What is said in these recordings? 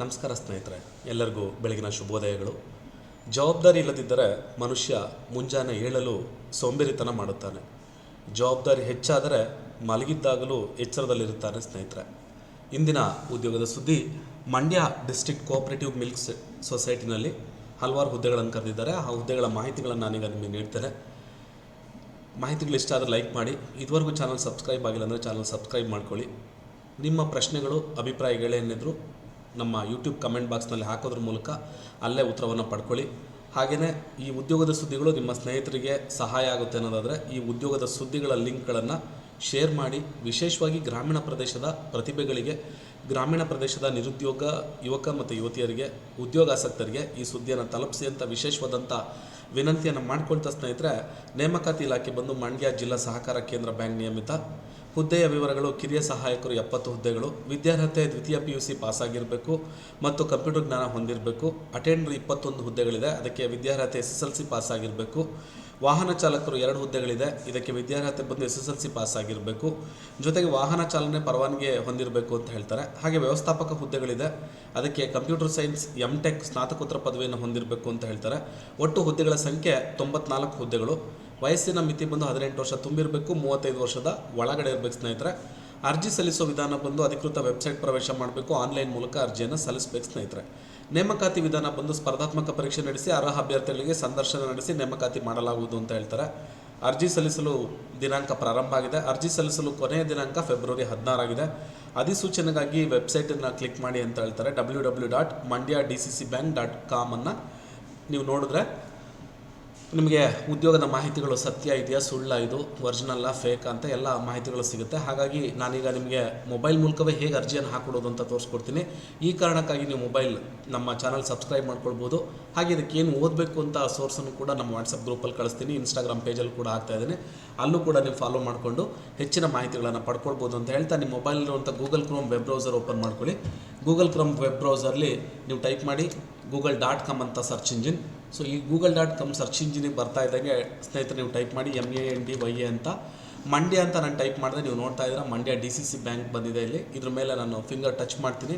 ನಮಸ್ಕಾರ ಸ್ನೇಹಿತರೆ, ಎಲ್ಲರಿಗೂ ಬೆಳಗಿನ ಶುಭೋದಯಗಳು. ಜವಾಬ್ದಾರಿ ಇಲ್ಲದಿದ್ದರೆ ಮನುಷ್ಯ ಮುಂಜಾನೆ ಏಳಲು ಸೋಂಬೇರಿತನ ಮಾಡುತ್ತಾನೆ. ಜವಾಬ್ದಾರಿ ಹೆಚ್ಚಾದರೆ ಮಲಗಿದ್ದಾಗಲೂ ಎಚ್ಚರದಲ್ಲಿರುತ್ತಾನೆ ಸ್ನೇಹಿತರೆ. ಇಂದಿನ ಉದ್ಯೋಗದ ಸುದ್ದಿ, ಮಂಡ್ಯ ಡಿಸ್ಟ್ರಿಕ್ಟ್ ಕೋಆಪರೇಟಿವ್ ಮಿಲ್ಕ್ಸ್ ಸೊಸೈಟಿನಲ್ಲಿ ಹಲವಾರು ಹುದ್ದೆಗಳನ್ನು ಕರೆದಿದ್ದಾರೆ. ಆ ಹುದ್ದೆಗಳ ಮಾಹಿತಿಗಳನ್ನು ನಾನೀಗ ನಿಮಗೆ ನೀಡ್ತೇನೆ. ಮಾಹಿತಿಗಳು ಇಷ್ಟ ಆದರೆ ಲೈಕ್ ಮಾಡಿ. ಇದುವರೆಗೂ ಚಾನಲ್ ಸಬ್ಸ್ಕ್ರೈಬ್ ಆಗಿಲ್ಲ ಅಂದರೆ ಚಾನಲ್ ಸಬ್ಸ್ಕ್ರೈಬ್ ಮಾಡ್ಕೊಳ್ಳಿ. ನಿಮ್ಮ ಪ್ರಶ್ನೆಗಳು, ಅಭಿಪ್ರಾಯಗಳೇನಿದ್ರು ನಮ್ಮ ಯೂಟ್ಯೂಬ್ ಕಮೆಂಟ್ ಬಾಕ್ಸ್ನಲ್ಲಿ ಹಾಕೋದ್ರ ಮೂಲಕ ಅಲ್ಲೇ ಉತ್ತರವನ್ನು ಪಡ್ಕೊಳ್ಳಿ. ಹಾಗೆಯೇ ಈ ಉದ್ಯೋಗದ ಸುದ್ದಿಗಳು ನಿಮ್ಮ ಸ್ನೇಹಿತರಿಗೆ ಸಹಾಯ ಆಗುತ್ತೆ ಅನ್ನೋದಾದರೆ ಈ ಉದ್ಯೋಗದ ಸುದ್ದಿಗಳ ಲಿಂಕ್ಗಳನ್ನು ಶೇರ್ ಮಾಡಿ. ವಿಶೇಷವಾಗಿ ಗ್ರಾಮೀಣ ಪ್ರದೇಶದ ಪ್ರತಿಭೆಗಳಿಗೆ, ಗ್ರಾಮೀಣ ಪ್ರದೇಶದ ನಿರುದ್ಯೋಗ ಯುವಕ ಮತ್ತು ಯುವತಿಯರಿಗೆ, ಉದ್ಯೋಗಾಸಕ್ತರಿಗೆ ಈ ಸುದ್ದಿಯನ್ನು ತಲುಪಿಸಿ ಅಂತ ವಿಶೇಷವಾದಂಥ ವಿನಂತಿಯನ್ನು ಮಾಡ್ಕೊಳ್ತಾ ಸ್ನೇಹಿತರೆ, ನೇಮಕಾತಿ ಇಲಾಖೆ ಬಂದು ಮಂಡ್ಯ ಜಿಲ್ಲಾ ಸಹಕಾರ ಕೇಂದ್ರ ಬ್ಯಾಂಕ್ ನಿಯಮಿತ. ಹುದ್ದೆಯ ವಿವರಗಳು, ಕಿರಿಯ ಸಹಾಯಕರು ಎಪ್ಪತ್ತು ಹುದ್ದೆಗಳು, ವಿದ್ಯಾರ್ಹತೆ ದ್ವಿತೀಯ ಪಿ ಯು ಸಿ ಪಾಸಾಗಿರಬೇಕು ಮತ್ತು ಕಂಪ್ಯೂಟರ್ ಜ್ಞಾನ ಹೊಂದಿರಬೇಕು. ಅಟೆಂಡರ್ ಇಪ್ಪತ್ತೊಂದು ಹುದ್ದೆಗಳಿದೆ, ಅದಕ್ಕೆ ವಿದ್ಯಾರ್ಹತೆ ಎಸ್ ಎಸ್ ಎಲ್ ಸಿ ಪಾಸಾಗಿರಬೇಕು. ವಾಹನ ಚಾಲಕರು ಎರಡು ಹುದ್ದೆಗಳಿದೆ, ಇದಕ್ಕೆ ವಿದ್ಯಾರ್ಹತೆ ಬಂದು ಎಸ್ ಎಸ್ ಎಲ್ ಸಿ ಪಾಸಾಗಿರಬೇಕು. ಜೊತೆಗೆ ವಾಹನ ಚಾಲನೆ ಪರವಾನಗಿ ಹೊಂದಿರಬೇಕು ಅಂತ ಹೇಳ್ತಾರೆ. ಹಾಗೆ ವ್ಯವಸ್ಥಾಪಕ ಹುದ್ದೆಗಳಿದೆ, ಅದಕ್ಕೆ ಕಂಪ್ಯೂಟರ್ ಸೈನ್ಸ್ ಎಂ ಟೆಕ್ ಸ್ನಾತಕೋತ್ತರ ಪದವಿಯನ್ನು ಹೊಂದಿರಬೇಕು ಅಂತ ಹೇಳ್ತಾರೆ. ಒಟ್ಟು ಹುದ್ದೆಗಳ ಸಂಖ್ಯೆ ತೊಂಬತ್ನಾಲ್ಕು ಹುದ್ದೆಗಳು. ವಯಸ್ಸಿನ ಮಿತಿ ಬಂದು ಹದಿನೆಂಟು ವರ್ಷ ತುಂಬಿರಬೇಕು, ಮೂವತ್ತೈದು ವರ್ಷದ ಒಳಗಡೆ ಇರಬೇಕು ಸ್ನೇಹಿತರೆ. ಅರ್ಜಿ ಸಲ್ಲಿಸೋ ವಿಧಾನ ಬಂದು ಅಧಿಕೃತ ವೆಬ್ಸೈಟ್ ಪ್ರವೇಶ ಮಾಡಬೇಕು, ಆನ್ಲೈನ್ ಮೂಲಕ ಅರ್ಜಿಯನ್ನು ಸಲ್ಲಿಸಬೇಕು ಸ್ನೇಹಿತರೆ. ನೇಮಕಾತಿ ವಿಧಾನ ಬಂದು ಸ್ಪರ್ಧಾತ್ಮಕ ಪರೀಕ್ಷೆ ನಡೆಸಿ ಅರ್ಹ ಅಭ್ಯರ್ಥಿಗಳಿಗೆ ಸಂದರ್ಶನ ನಡೆಸಿ ನೇಮಕಾತಿ ಮಾಡಲಾಗುವುದು ಅಂತ ಹೇಳ್ತಾರೆ. ಅರ್ಜಿ ಸಲ್ಲಿಸಲು ದಿನಾಂಕ ಪ್ರಾರಂಭ ಆಗಿದೆ. ಅರ್ಜಿ ಸಲ್ಲಿಸಲು ಕೊನೆಯ ದಿನಾಂಕ ಫೆಬ್ರವರಿ ಹದಿನಾರಾಗಿದೆ ಅಧಿಸೂಚನೆಗಾಗಿ ವೆಬ್ಸೈಟನ್ನು ಕ್ಲಿಕ್ ಮಾಡಿ ಅಂತ ಹೇಳ್ತಾರೆ, W W dot Mandya D C C bank dot ಕಾಮನ್ನು ನೀವು ನೋಡಿದ್ರೆ ನಿಮಗೆ ಉದ್ಯೋಗದ ಮಾಹಿತಿಗಳು ಸತ್ಯ ಇದೆಯಾ, ಸುಳ್ಳ ಇದು ಒರಿಜಿನಲ್ಲ ಫೇಕ್ ಅಂತ ಎಲ್ಲ ಮಾಹಿತಿಗಳು ಸಿಗುತ್ತೆ. ಹಾಗಾಗಿ ನಾನೀಗ ನಿಮಗೆ ಮೊಬೈಲ್ ಮೂಲಕವೇ ಹೇಗೆ ಅರ್ಜಿಯನ್ನು ಹಾಕೊಡೋದು ಅಂತ ತೋರಿಸ್ಕೊಡ್ತೀನಿ. ಈ ಕಾರಣಕ್ಕಾಗಿ ನೀವು ಮೊಬೈಲ್ ನಮ್ಮ ಚಾನಲ್ ಸಬ್ಸ್ಕ್ರೈಬ್ ಮಾಡ್ಕೊಳ್ಬೋದು. ಹಾಗೆ ಇದಕ್ಕೇನು ಓದಬೇಕು ಅಂತ ಸೋರ್ಸನ್ನು ಕೂಡ ನಮ್ಮ ವಾಟ್ಸಪ್ ಗ್ರೂಪಲ್ಲಿ ಕಳಿಸ್ತೀನಿ. ಇನ್ಸ್ಟಾಗ್ರಾಮ್ ಪೇಜಲ್ಲಿ ಕೂಡ ಹಾಕ್ತಾ ಇದ್ದೀನಿ. ಅಲ್ಲೂ ಕೂಡ ನೀವು ಫಾಲೋ ಮಾಡಿಕೊಂಡು ಹೆಚ್ಚಿನ ಮಾಹಿತಿಗಳನ್ನು ಪಡ್ಕೊಳ್ಬೋದು ಅಂತ ಹೇಳ್ತಾ ನಿಮ್ಮ ಮೊಬೈಲ್ ಇರುವಂಥ Google Chrome web browser open ಮಾಡ್ಕೊಳ್ಳಿ. ಗೂಗಲ್ ಕ್ರೋಮ್ ವೆಬ್ ಬ್ರೌಸರ್ಲಿ ನೀವು ಟೈಪ್ ಮಾಡಿ ಗೂಗಲ್ ಡಾಟ್ ಕಾಮ್ ಅಂತ ಸರ್ಚ್ ಇಂಜಿನ್ ಸೊ ಈ ಗೂಗಲ್ ಡಾಟ್ ಕಾಮ್ ಸರ್ಚ್ ಇಂಜಿನಿಗೆ ಬರ್ತಾ ಇದ್ದಂಗೆ ಸ್ನೇಹಿತರೆ, ನೀವು ಟೈಪ್ ಮಾಡಿ M A N D Y A ಅಂತ. ಮಂಡ್ಯ ಅಂತ ನಾನು ಟೈಪ್ ಮಾಡಿದೆ ನೀವು ನೋಡ್ತಾ ಇದ್ದೀರಾ Mandya D C C bank ಬಂದಿದೆ ಇಲ್ಲಿ. ಇದ್ರ ಮೇಲೆ ನಾನು ಫಿಂಗರ್ ಟಚ್ ಮಾಡ್ತೀನಿ.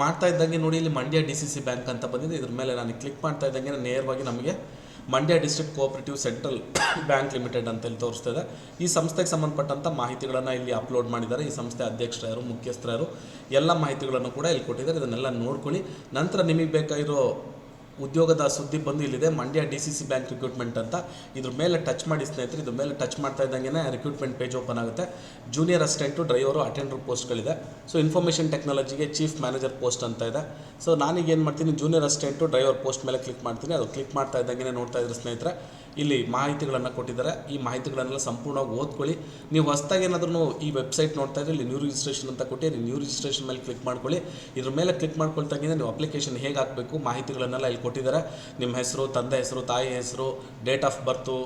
ಮಾಡ್ತಾ ಇದ್ದಂಗೆ ನೋಡಿ ಇಲ್ಲಿ Mandya D C C bank ಅಂತ ಬಂದಿದೆ. ಇದ್ರ ಮೇಲೆ ನಾನು ಕ್ಲಿಕ್ ಮಾಡ್ತಾ ಇದ್ದಂಗೆ ನೇರವಾಗಿ ನಮಗೆ Mandya district cooperative central bank limited ಅಂತ ಇಲ್ಲಿ ತೋರಿಸ್ತಾ ಈ ಸಂಸ್ಥೆಗೆ ಸಂಬಂಧಪಟ್ಟಂಥ ಮಾಹಿತಿಗಳನ್ನು ಇಲ್ಲಿ ಅಪ್ಲೋಡ್ ಮಾಡಿದ್ದಾರೆ. ಈ ಸಂಸ್ಥೆ ಅಧ್ಯಕ್ಷರು ಯಾರು ಮುಖ್ಯಸ್ಥರು ಯಾರು ಎಲ್ಲ ಮಾಹಿತಿಗಳನ್ನು ಕೂಡ ಇಲ್ಲಿ ಕೊಟ್ಟಿದ್ದಾರೆ. ಇದನ್ನೆಲ್ಲ ನೋಡ್ಕೊಳ್ಳಿ. ನಂತರ ನಿಮಗೆ ಬೇಕಾಗಿರೋ ಉದ್ಯೋಗದ ಸುದ್ದಿ ಬಂದು ಇಲ್ಲಿದೆ. Mandya D C C bank recruitment ಅಂತ. ಇದ್ರ ಮೇಲೆ ಟಚ್ ಮಾಡಿ ಸ್ನೇಹಿತರೆ, ಇದ್ರ ಮೇಲೆ ಟಚ್ ಮಾಡ್ತಾ ಇದ್ದಂಗೆ ರಿಕ್ರೂಟ್ಮೆಂಟ್ ಪೇಜ್ ಓಪನ್ ಆಗುತ್ತೆ. ಜೂನಿಯರ್ ಅಸಿಸ್ಟೆಂಟು ಡ್ರೈವರು ಅಟೆಂಡರ್ ಪೋಸ್ಟ್ಗಳಿದೆ ಸೊ ಇನ್ಫಾರ್ಮೇಷನ್ ಟೆಕ್ನಾಲಜಿಗೆ ಚೀಫ್ ಮ್ಯಾನೇಜರ್ ಪೋಸ್ಟ್ ಅಂತ ಇದೆ. ಸೊ ನಾನೀಗ ಏನು ಮಾಡ್ತೀನಿ? ಜೂನಿಯರ್ ಅಸಿಸ್ಟೆಂಟು ಡ್ರೈವರ್ ಪೋಸ್ಟ್ ಮೇಲೆ ಕ್ಲಿಕ್ ಮಾಡ್ತೀನಿ. ಅದು ಕ್ಲಿಕ್ ಮಾಡ್ತಾ ಇದ್ದಂಗೆ ನೋಡ್ತಾ ಇದ್ರೆ ಸ್ನೇಹಿತರೆ, ಇಲ್ಲಿ ಮಾಹಿತಿಗಳನ್ನು ಕೊಟ್ಟಿದ್ದಾರೆ. ಈ ಮಾಹಿತಿಗಳನ್ನೆಲ್ಲ ಸಂಪೂರ್ಣವಾಗಿ ಓದ್ಕೊಳ್ಳಿ. ನೀವು ಹೊಸ್ದಾಗಿ ಏನಾದ್ರೂ ಈ ವೆಬ್ಸೈಟ್ ನೋಡ್ತಾ ಇದ್ರೆ, ಇಲ್ಲಿ ನ್ಯೂ ರಿಜಿಸ್ಟ್ರೇಷನ್ ಅಂತ ಕೊಟ್ಟಿರಿ. ನ್ಯೂ ರಿಜಿಸ್ಟ್ರೇಷನ್ ಮೇಲೆ ಕ್ಲಿಕ್ ಮಾಡ್ಕೊಳ್ಳಿ. ಇದ್ರ ಮೇಲೆ ಕ್ಲಿಕ್ ಮಾಡ್ಕೊಳ್ತಾಗಿಂದ ನೀವು ಅಪ್ಲಿಕೇಶನ್ ಹೇಗೆ ಹಾಕಬೇಕು, ಮಾಹಿತಿಗಳನ್ನೆಲ್ಲ ಇಲ್ಲಿ ಕೊಟ್ಟಿದ್ದಾರೆ. ನಿಮ್ಮ ಹೆಸರು ತಂದೆ ಹೆಸರು ತಾಯಿ ಹೆಸರು ಡೇಟ್ ಆಫ್ ಬರ್ತು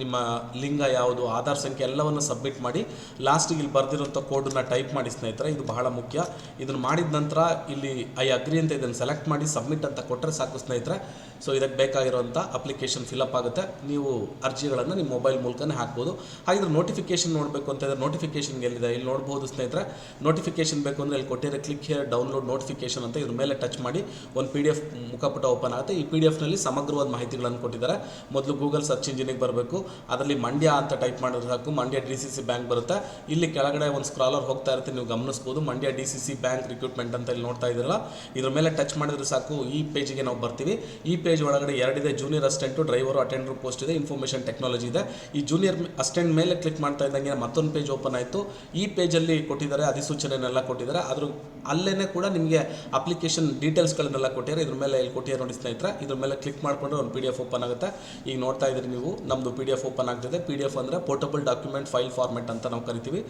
ನಿಮ್ಮ ಲಿಂಗ ಯಾವುದು, ಆಧಾರ್ ಸಂಖ್ಯೆ ಎಲ್ಲವನ್ನು ಸಬ್ಮಿಟ್ ಮಾಡಿ ಲಾಸ್ಟಿಗೆ ಇಲ್ಲಿ ಬರೆದಿರೋಂಥ ಕೋಡನ್ನು ಟೈಪ್ ಮಾಡಿ ಸ್ನೇಹಿತರೆ, ಇದು ಬಹಳ ಮುಖ್ಯ. ಇದನ್ನು ಮಾಡಿದ ನಂತರ ಇಲ್ಲಿ ಐ ಅಗ್ರಿ ಅಂತ ಇದನ್ನು ಸೆಲೆಕ್ಟ್ ಮಾಡಿ ಸಬ್ಮಿಟ್ ಅಂತ ಕೊಟ್ಟರೆ ಸಾಕು ಸ್ನೇಹಿತರೆ. ಸೊ ಇದಕ್ಕೆ ಬೇಕಾಗಿರೋಂಥ ಅಪ್ಲಿಕೇಶನ್ ಫಿಲಪ್ ಆಗುತ್ತೆ. ನೀವು ಅರ್ಜಿಗಳನ್ನು ನಿಮ್ಮ ಮೊಬೈಲ್ ಮೂಲಕನೇ ಹಾಕ್ಬೋದು. ಹಾಗಿದ್ರೆ ನೋಟಿಫಿಕೇಶನ್ ನೋಡಬೇಕು ಅಂತ ಇದ್ರೆ ನೋಟಿಫಿಕೇಶನ್ ಎಲ್ಲಿದೆ? ಇಲ್ಲಿ ನೋಡ್ಬೋದು ಸ್ನೇಹಿತರೆ. ನೋಟಿಫಿಕೇಶನ್ ಬೇಕು ಅಂದರೆ ಇಲ್ಲಿ ಕೊಟ್ಟಿರೋ ಕ್ಲಿಕ್ ಹಿಯರ್ ಡೌನ್ಲೋಡ್ ನೋಟಿಫಿಕೇಶನ್ ಅಂತ ಇದ್ರ ಮೇಲೆ ಟಚ್ ಮಾಡಿ, ಒಂದು ಪಿ ಡಿ ಎಫ್ ಮುಖಪುಟ ಓಪನ್ ಆಗುತ್ತೆ. ಈ ಪಿ ಡಿ ಎಫ್ನಲ್ಲಿ ಸಮಗ್ರವಾದ ಮಾಹಿತಿಗಳನ್ನು ಕೊಟ್ಟಿದ್ದಾರೆ. ಮೊದಲು ಗೂಗಲ್ ಸರ್ಚ್ ಇಂಜಿನಿಗೆ ಬರಬೇಕು. ಅದರಲ್ಲಿ ಮಂಡ್ಯ ಅಂತ ಟೈಪ್ ಮಾಡಿದ್ರೆ ಸಾಕು. Mandya D C C bank ಬರುತ್ತೆ. ಇಲ್ಲಿ ಕೆಳಗಡೆ ಒಂದು ಸ್ಕ್ರಾಲರ್ ಹೋಗ್ತಾ ಇರುತ್ತೆ, ನೀವು ಗಮನಿಸ್ಬೋದು. Mandya D C C bank recruitment ಅಂತ ಇಲ್ಲಿ ನೋಡ್ತಾ ಇದ್ರಲ್ಲ ಇದ್ರ ಮೇಲೆ ಟಚ್ ಮಾಡಿದ್ರೆ ಸಾಕು. ಈ ಪೇಜಿಗೆ ನಾವು ಬರ್ತೀವಿ. ಈ ಪೇಜ್ ಒಳಗಡೆ ಎರಡಿದೆ. Junior assistant driver attender post ಇದೆ. ಇನ್ಫಾರ್ಮೇಷನ್ ಟೆಕ್ನಾಲಜಿ ಇದೆ. ಈ ಜೂನಿಯರ್ ಅಸಿಸ್ಟೆಂಟ್ ಮೇಲೆ ಕ್ಲಿಕ್ ಮಾಡ್ತಾ ಇದ್ದಂಗೆ ಮತ್ತೊಂದು ಪೇಜ್ ಓಪನ್ ಆಯಿತು. ಈ ಪೇಜಲ್ಲಿ ಕೊಟ್ಟಿದ್ದಾರೆ, ಅಧಿಸೂಚನೆನೆಲ್ಲ ಕೊಟ್ಟಿದ್ದಾರೆ. ಅದ್ರ ಅಲ್ಲೇ ಕೂಡ ನಿಮಗೆ ಅಪ್ಲಿಕೇಶನ್ ಡೀಟೇಲ್ಸ್ಗಳನ್ನೆಲ್ಲ ಕೊಟ್ಟಿದ್ದಾರೆ. ಇದ್ರ ಮೇಲೆ ಇಲ್ಲಿ ಕೊಟ್ಟಿದ್ದಾರೆ ನೋಡಿ ಸ್ನೇಹಿತರೆ. ಇದ್ರ ಮೇಲೆ ಕ್ಲಿಕ್ ಮಾಡಿಕೊಂಡ್ರೆ ಒಂದು ಪಿ ಡಿ ಎಫ್ ಓಪನ್ ಆಗುತ್ತೆ. ಈಗ ನೋಡ್ತಾ ಇದ್ದೀರಿ ನೀವು. ನಮ್ಮದು ಪಿ ಡಿ ಎಫ್ ಓಪನ್ ಆಗ್ತಿದೆ. ಪಿ ಡಿ ಎಫ್ ಅಂದರೆ ಪೋರ್ಟಬಲ್ ಡಾಕ್ಯುಮೆಂಟ್ ಫೈಲ್ ಫಾರ್ಮೆಟ್ ಅಂತ ನಾವು ಕರಿತೀವಿ.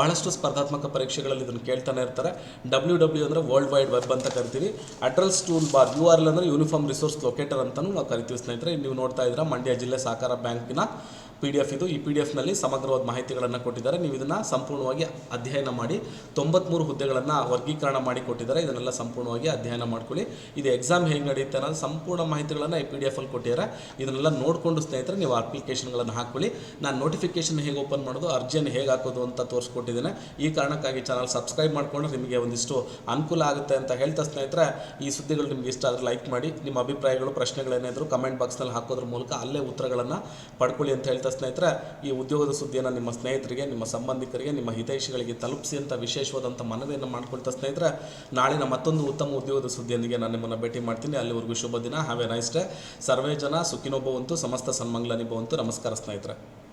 ಬಹಳಷ್ಟು ಸ್ಪರ್ಧಾತ್ಮಕ ಪರೀಕ್ಷೆಗಳಲ್ಲಿ ಇದನ್ನು ಕೇಳ್ತಾನೆ ಇರ್ತಾರೆ. ಡಬ್ಲ್ಯೂ ಡಬ್ಲ್ಯೂ ಅಂದರೆ ವರ್ಲ್ಡ್ ವೈಡ್ ವೆಬ್ ಅಂತ ಕರಿತೀವಿ. Address tool bar U R L ಅಂದರೆ ಯೂನಿಫಾರ್ಮ್ ರಿಸೋರ್ಸ್ ಲೊಕೇಟರ್ ಅಂತಲೂ ನಾವು ಕರಿತೀವಿ ಸ್ನೇಹಿತರೆ. ನೀವು ನೋಡ್ತಾ ಇದ್ದೀರಾ, ಮಂಡ್ಯ ಜಿಲ್ಲೆ ಸಹಕಾರ ಬ್ಯಾಂಕಿನ ಪಿ ಡಿ ಎಫ್ ಇದು. ಈ ಪಿ ಡಿ ಎಫ್ನಲ್ಲಿ ಸಮಗ್ರವಾದ ಮಾಹಿತಿಗಳನ್ನು ಕೊಟ್ಟಿದ್ದಾರೆ. ನೀವು ಇದನ್ನು ಸಂಪೂರ್ಣವಾಗಿ ಅಧ್ಯಯನ ಮಾಡಿ ತೊಂಬತ್ತ್ಮೂರು ಹುದ್ದೆಗಳನ್ನು ವರ್ಗೀಕರಣ ಮಾಡಿ ಕೊಟ್ಟಿದ್ದಾರೆ. ಇದನ್ನೆಲ್ಲ ಸಂಪೂರ್ಣವಾಗಿ ಅಧ್ಯಯನ ಮಾಡ್ಕೊಳ್ಳಿ. ಇದು ಎಕ್ಸಾಮ್ ಹೇಗೆ ನಡೆಯುತ್ತೆ ಅನ್ನೋದು ಸಂಪೂರ್ಣ ಮಾಹಿತಿಗಳನ್ನು ಈ ಪಿ ಡಿ ಎಫಲ್ಲಿ ಕೊಟ್ಟಿದ್ದಾರೆ. ಇದನ್ನೆಲ್ಲ ನೋಡಿಕೊಂಡು ಸ್ನೇಹಿತರೆ, ನೀವು ಅಪ್ಲಿಕೇಶನ್ಗಳನ್ನು ಹಾಕ್ಕೊಳ್ಳಿ ನಾನು ನೋಟಿಫಿಕೇಶನ್ ಹೇಗೆ ಓಪನ್ ಮಾಡೋದು, ಅರ್ಜಿಯನ್ನು ಹೇಗೆ ಹಾಕೋದು ಅಂತ ತೋರಿಸ್ಕೊಟ್ಟಿದ್ದೇನೆ. ಈ ಕಾರಣಕ್ಕಾಗಿ ಚಾನಲ್ ಸಬ್ಸ್ಕ್ರೈಬ್ ಮಾಡಿಕೊಂಡ್ರೆ ನಿಮಗೆ ಒಂದಿಷ್ಟು ಅನುಕೂಲ ಆಗುತ್ತೆ ಅಂತ ಹೇಳ್ತಾ ಸ್ನೇಹಿತರೆ. ಈ ಸುದ್ದಿಗಳು ನಿಮಗೆ ಇಷ್ಟ ಆದರೆ ಲೈಕ್ ಮಾಡಿ. ನಿಮ್ಮ ಅಭಿಪ್ರಾಯಗಳು ಪ್ರಶ್ನೆಗಳೇನಾದರೂ ಕಮೆಂಟ್ ಬಾಕ್ಸ್ನಲ್ಲಿ ಹಾಕೋದ್ರ ಮೂಲಕ ಅಲ್ಲೇ ಉತ್ತರಗಳನ್ನು ಪಡ್ಕೊಳ್ಳಿ ಅಂತ ಹೇಳ್ತಾ ಸ್ನೇಹಿತರೆ, ಈ ಉದ್ಯೋಗದ ಸುದ್ದಿಯನ್ನು ನಿಮ್ಮ ಸ್ನೇಹಿತರಿಗೆ, ನಿಮ್ಮ ಸಂಬಂಧಿಕರಿಗೆ, ನಿಮ್ಮ ಹಿತೈಷಿಗಳಿಗೆ ತಲುಪಿಸಿ ಅಂತ ವಿಶೇಷವಾದಂಥ ಮನವಿಯನ್ನು ಮಾಡ್ಕೊಳ್ತಾ ಸ್ನೇಹಿತರೆ, ನಾಳಿನ ಮತ್ತೊಂದು ಉತ್ತಮ ಉದ್ಯೋಗದ ಸುದ್ದಿಯೊಂದಿಗೆ ನಾನು ನಿಮ್ಮನ್ನು ಭೇಟಿ ಮಾಡ್ತೀನಿ. ಅಲ್ಲಿವರೆಗೂ ಶುಭ ದಿನ ಹಾವೇ ನೈಸ್ ಡೇ ಸರ್ವೇ ಜನ ಸುಖಿನೋಭವಂತು, ಸಮಸ್ತ ಸನ್ಮಂಗ್ಲನಿ ಭವಂತು ನಮಸ್ಕಾರ ಸ್ನೇಹಿತರೆ.